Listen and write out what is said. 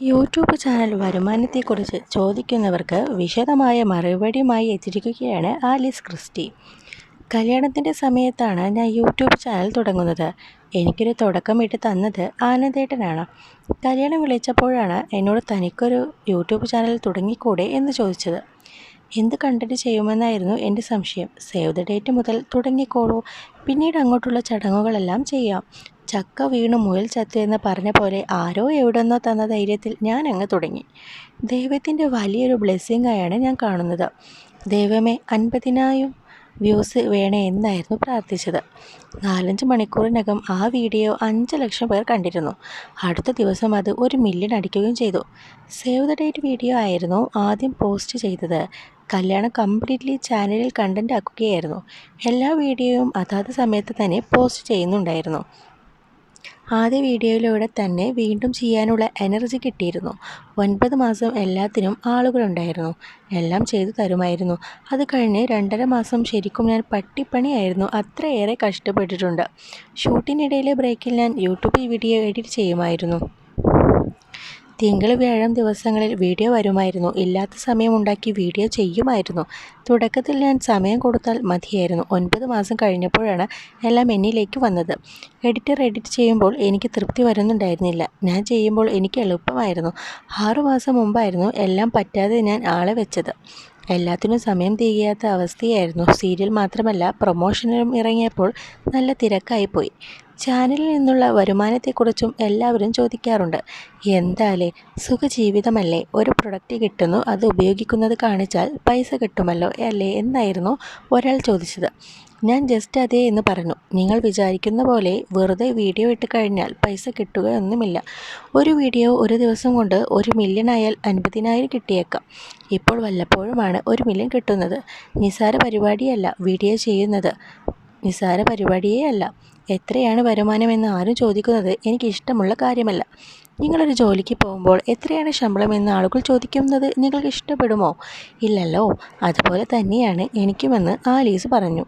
YouTube channel വരുമാനത്തെക്കുറിച്ച് ചോദിക്കുന്നവർക്ക് വിശദമായ മറുപടിയുമായി എത്തിയിരിക്കുകയാണ് ആലീസ് ക്രിസ്റ്റി. കല്യാണത്തിന്റെ സമയത്താണ് ഞാൻ യൂട്യൂബ് ചാനൽ തുടങ്ങുന്നത്. എനിക്കൊരു തുടക്കമിട്ട് തന്നത് ആനന്ദേട്ടനാണ്. കല്യാണം വിളിച്ചപ്പോഴാണ് എന്നോട് തനിക്കൊരു യൂട്യൂബ് ചാനൽ തുടങ്ങിക്കൂടെ എന്ന് ചോദിച്ചത്. എന്ത് കണ്ടന്റ് ചെയ്യുമെന്നായിരുന്നു എന്റെ സംശയം. സേവ് ദ ഡേറ്റ് മുതൽ തുടങ്ങിക്കോളൂ. പിന്നീട് അങ്ങോട്ടുള്ള ചടങ്ങുകളെല്ലാം ചെയ്യാം. ചക്ക വീണു മുയൽ ചത്തു എന്ന് പറഞ്ഞ പോലെ ആരോ എവിടെന്നോ തന്ന ധൈര്യത്തിൽ ഞാൻ അങ്ങ് തുടങ്ങി. ദൈവത്തിന്റെ വലിയൊരു ബ്ലെസ്സിങ് ആയാണ് ഞാൻ കാണുന്നത്. ദൈവമേ അൻപതിനായും വ്യൂസ് വേണേ എന്നായിരുന്നു പ്രാർത്ഥിച്ചത്. നാലഞ്ച് മണിക്കൂറിനകം ആ വീഡിയോ അഞ്ച് ലക്ഷം പേർ കണ്ടിരുന്നു. അടുത്ത ദിവസം അത് ഒരു മില്യൺ അടിക്കുകയും ചെയ്തു. സേവ് ദ ഡേറ്റ് വീഡിയോ ആയിരുന്നു ആദ്യം പോസ്റ്റ് ചെയ്തത്. കല്യാണം കംപ്ലീറ്റ്ലി ചാനലിൽ കണ്ടന്റ് ആക്കുകയായിരുന്നു. എല്ലാ വീഡിയോയും അതാത് സമയത്ത് തന്നെ പോസ്റ്റ് ചെയ്യുന്നുണ്ടായിരുന്നു. ആദ്യ വീഡിയോയിലൂടെ തന്നെ വീണ്ടും ചെയ്യാനുള്ള എനർജി കിട്ടിയിരുന്നു. ഒൻപത് മാസം എല്ലാത്തിനും ആളുകളുണ്ടായിരുന്നു. എല്ലാം ചെയ്തു തരുമായിരുന്നു. അത് കഴിഞ്ഞ് രണ്ടര മാസം ശരിക്കും ഞാൻ പട്ടിപ്പണിയായിരുന്നു. അത്രയേറെ കഷ്ടപ്പെട്ടിട്ടുണ്ട്. ഷൂട്ടിനിടയിലെ ബ്രേക്കിൽ ഞാൻ യൂട്യൂബിൽ വീഡിയോ എഡിറ്റ് ചെയ്യുമായിരുന്നു. തിങ്കൾ വ്യാഴം ദിവസങ്ങളിൽ വീഡിയോ വരുമായിരുന്നു. ഇല്ലാത്ത സമയം ഉണ്ടാക്കി വീഡിയോ ചെയ്യുമായിരുന്നു. തുടക്കത്തിൽ ഞാൻ സമയം കൊടുത്താൽ മതിയായിരുന്നു. ഒൻപത് മാസം കഴിഞ്ഞപ്പോഴാണ് എല്ലാം എന്നിലേക്ക് വന്നത്. എഡിറ്റർ എഡിറ്റ് ചെയ്യുമ്പോൾ എനിക്ക് തൃപ്തി വരുന്നുണ്ടായിരുന്നില്ല. ഞാൻ ചെയ്യുമ്പോൾ എനിക്ക് എളുപ്പമായിരുന്നു. ആറുമാസം മുമ്പായിരുന്നു എല്ലാം പറ്റാതെ ഞാൻ ആളെ വെച്ചത്. എല്ലാത്തിനും സമയം തികയാത്ത അവസ്ഥയായിരുന്നു. സീരിയൽ മാത്രമല്ല പ്രൊമോഷനിലും ഇറങ്ങിയപ്പോൾ നല്ല തിരക്കായിപ്പോയി. ചാനലിൽ നിന്നുള്ള വരുമാനത്തെക്കുറിച്ചും എല്ലാവരും ചോദിക്കാറുണ്ട്. എന്താലേ സുഖജീവിതമല്ലേ? ഒരു പ്രൊഡക്റ്റ് കിട്ടുന്നു അത് ഉപയോഗിക്കുന്നത് കാണിച്ചാൽ പൈസ കിട്ടുമല്ലോ അല്ലേ എന്നായിരുന്നു ഒരാൾ ചോദിച്ചത്. ഞാൻ ജസ്റ്റ് അതേ എന്ന് പറഞ്ഞു. നിങ്ങൾ വിചാരിക്കുന്ന പോലെ വെറുതെ വീഡിയോ ഇട്ട് കഴിഞ്ഞാൽ പൈസ കിട്ടുകയൊന്നുമില്ല ഒരു വീഡിയോ ഒരു ദിവസം കൊണ്ട് ഒരു മില്യൺ ആയാൽ അൻപതിനായിരം കിട്ടിയേക്കാം. ഇപ്പോൾ വല്ലപ്പോഴുമാണ് ഒരു മില്യൺ കിട്ടുന്നത്. നിസാര പരിപാടിയല്ല വീഡിയോ ചെയ്യുന്നത്. നിസാര പരിപാടിയേ അല്ല എത്രയാണ് വരുമാനമെന്ന് ആരും ചോദിക്കുന്നത് എനിക്ക് ഇഷ്ടമുള്ള കാര്യമല്ല. നിങ്ങളൊരു ജോലിക്ക് പോകുമ്പോൾ എത്രയാണ് ശമ്പളം എന്ന് ആളുകൾ ചോദിക്കുന്നത് നിങ്ങൾക്ക് ഇഷ്ടപ്പെടുമോ? ഇല്ലല്ലോ അതുപോലെ തന്നെയാണ് എനിക്കുമെന്ന് ആലീസ് പറഞ്ഞു.